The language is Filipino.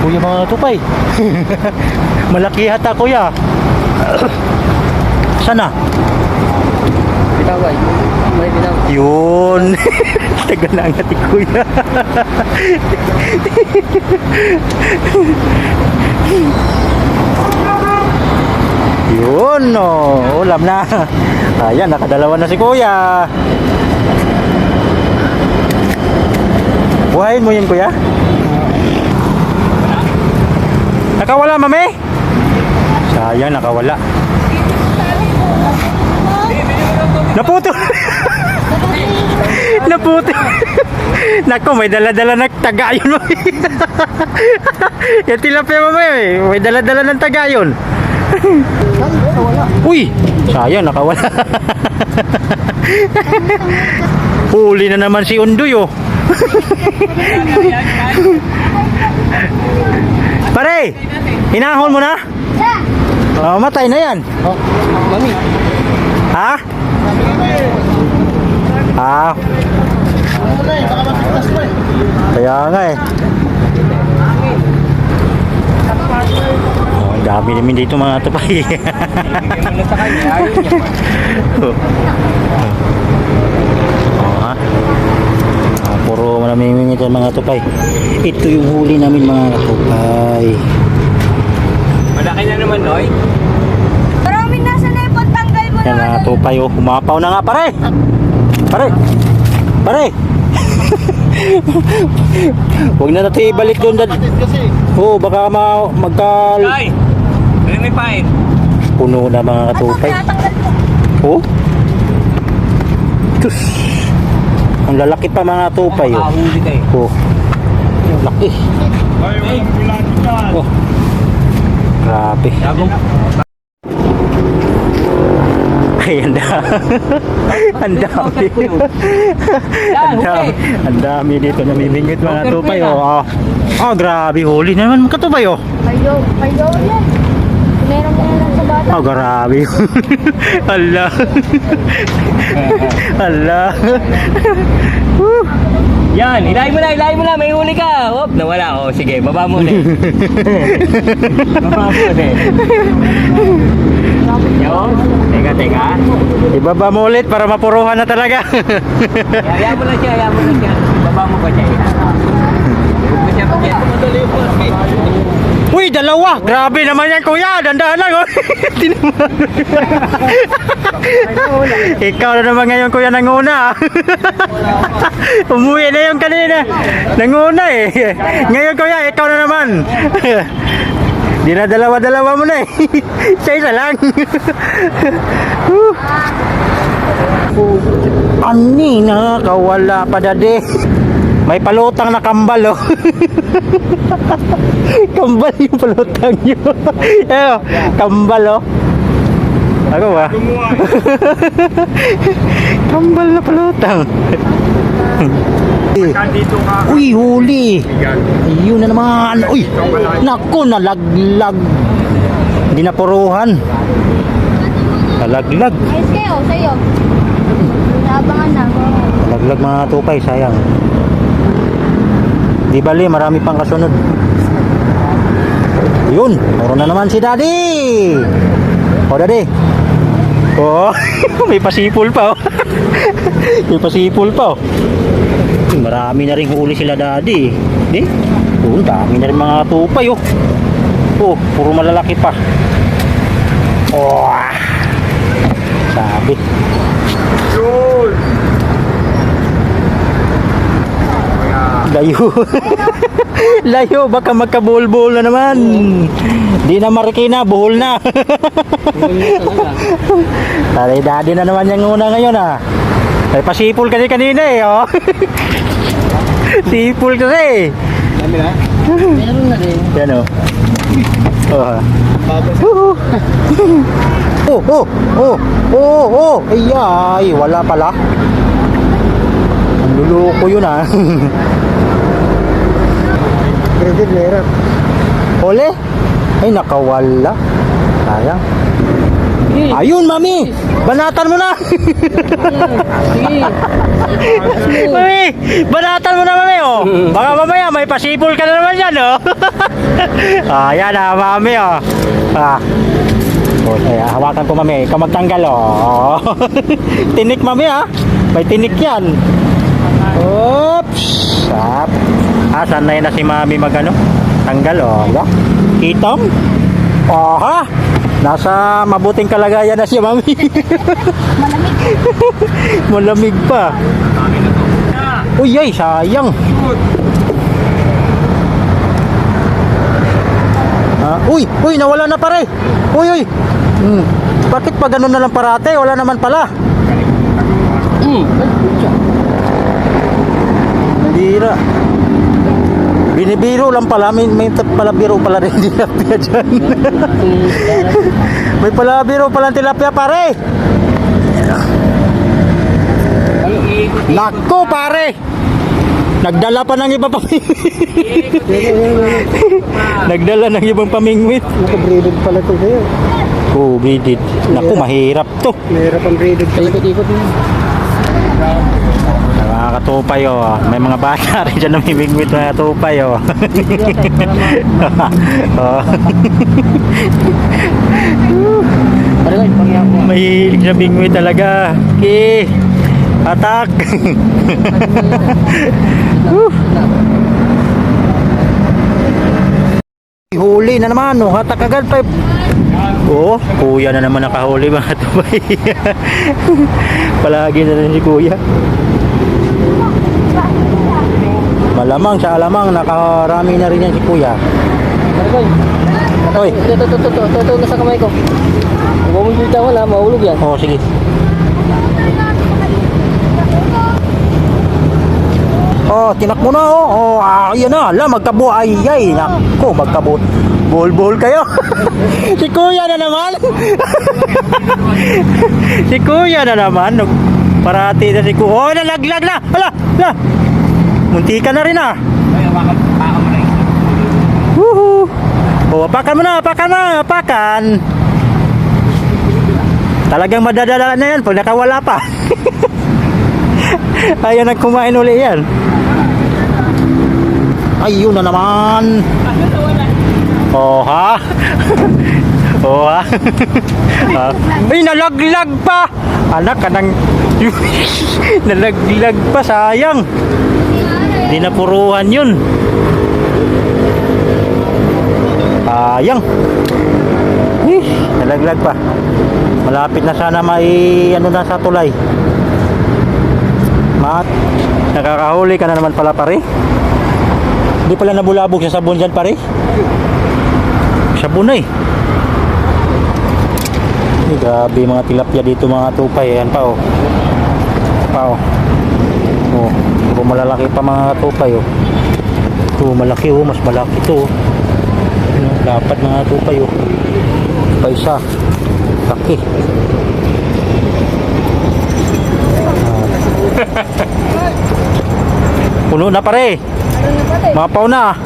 kuya mga tupay. Malaki hata kuya. Sana? Bitaway. May bitaw. Yun. Taga na ang ati kuya. Yun, oh. Ulam na. Ayan, nakadalawa na si kuya. Buhayin mo yun, kuya. Nakawala, mami? Sayang, nakawala. Naputo. Naputo. Nako, may dala-dala ng tagayon mo. Yung tilapia ba eh. May dala-dala ng tagayon. Uy! Sayang, nakawala. Huli na naman si Undoy oh. Pare! Hinahon mo na? Oh, matay na yan. Oh, mami. Ha? Ah. Kaya nga eh. Oh, dami namin dito mga tupay. Niya. Oo ha. Ah, puro namimingit ang mga tupay. Ito yung huli namin mga tupay. Malaki na naman, Noy. Maraming nasa na yung pagtanggal mo Yan na. mga tupay oh. Humapaw na nga pare. Pare. Pare. Huwag na natin ibalik doon. Dad. Oo, baka ma magka Noy! Ano may pain? puno na mga tupay. Tinatanggal mo. Oh. Tus. Ang lalaki pa mga tupay oh. Eh. Oh. Laki. Oh. Grabe. Ay, ang dami. ang dami. ang dami. Ang dami dito namimingit mga tupay oh. Oh, oh grabe huli na naman mga tupay oh. Kayo, kayo yan. Meron mo na lang sa bata. Oh, grabe. Hala. Hala. Yan, ilahin mo na, ilahin mo na, may huli ka. Hop, nawala. Oh, sige, baba mo ulit. baba mo ulit. Yun, teka, teka. Ibaba mo ulit para mapuruhan na talaga. Hayaan mo na siya, hayaan mo na siya. Baba mo pa siya. Huwag mo siya pa siya. Uy, dalawa. Grabe naman yan, kuya. Dandahan lang. Oh. Tinaman. Ikaw na naman ngayon, kuya, nanguna. Umuwi na yung kanina. Nanguna eh. Ngayon, kuya, ikaw na naman. Di na dalawa-dalawa mo na eh. Isa-isa lang. Whew. Ani, nakakawala pa dade. May palutang na kambal oh. kambal yung palutang yun. Eh, oh, kambal oh. Ako ba? kambal na palutang. Uy, huli. Ayun na naman. Uy, naku, nalaglag. Hindi na puruhan. Nalaglag. Ayos kayo, sa'yo. Naabangan na. Nalaglag mga tupay, sayang. Di bali, marami pang kasunod. Yun, meron na naman si Daddy. O, Daddy. Oh, may pasipol pa oh. may pasipol pa oh. Marami na rin huli sila Daddy. Di? Oh, dami na rin mga tupay oh. Oh, puro malalaki pa. Oh. Sabi. Yun. Layo. Layo, baka magkabulbul na naman. Di na marikina, buhol na. Tari daddy na naman yung una ngayon ah. Ay pasipol kasi kanina eh oh. Sipol kasi. Dami na? Meron na rin. Yan oh. Oh. ah. Woohoo. Oh, oh, oh, oh, oh, ay, ay, wala pala. Ang luloko yun ah. Credit meron. Huli? Ay, nakawala. Sayang. Ayun, mami! Banatan mo na! Mami! Banatan mo na, mami, oh! Baka mamaya may pasipol ka na naman yan, oh! ah, yan ah, mami, oh! Ah. Oh, ay, hawakan ko, mami. Ikaw magtanggal, oh! tinik, mami, ah! May tinik yan! Oops! Sap! Ah, sanay na si mami magano? Tanggal, oh. Diba? Kitong? Oh, ha? Nasa mabuting kalagayan na siya, mami. Malamig pa. Uy, ay, sayang. Ah, uy, uy, nawala na pare. Uy, uy. Hmm. Bakit pa ganun na lang parate? Wala naman pala. Hmm. Bira. Binibiro lang pala. May, may tat- pala biro pala rin tilapia dyan. may pala biro pala tilapia pare. Nako pare. Nagdala pa ng iba pa Nagdala ng ibang pamingwit. Naka-braided pala to sa'yo. Oh, bidid. Naku, mahirap to. Mahirap ang braided pala. Ikot-ikot mo. Nakakatupay oh. May mga bata rin dyan namimingwit na tupay oh. oh. Mahilig sa bingwit talaga. Okay. Atak. Huli na naman, oh. Hatak agad pa. Oo, oh, kuya na naman nakahuli mga tupay. Palagi na rin si kuya. Malamang sa alamang nakarami na rin yan si kuya. Oy, Ito, ito, ito, ito, ito, nasa kamay ko. Huwag mo dito wala, mahulog yan. oh sige. Oh, tinak mo na oh. Oh, ah, yan na. Ala, magkabo ay ay. Nako, magkabo. Bol-bol kayo. si kuya na naman. si kuya na naman. Parati na si kuya. Oh, nalaglag na. Ala, ala. Munti ka na rin ah. Woohoo. Oh, apakan mo na, apakan mo na, apakan. Talagang madadala na yan pag nakawala pa. Ayaw na kumain uli yan. Ayun na naman. Oh ha? oh ha? Ah. Ay, nalaglag pa! Anak ka nang... nalaglag pa, sayang. Hindi na puruhan yun. Sayang. Eh, nalaglag pa. Malapit na sana may ano na sa tulay. Mat, nakakahuli ka na naman pala pare. Hindi pala nabulabog sa sabon dyan pare. Sabon na eh. Eh, grabe mga tilapia dito mga tupay. Ayan pa oh. Pa oh. Oh, puro malalaki pa mga tupay oh. Ito malaki oh, mas malaki to oh. Ano, dapat mga tupay oh. Pa isa. Laki. Puno na pare. Na pare? Mapaw na.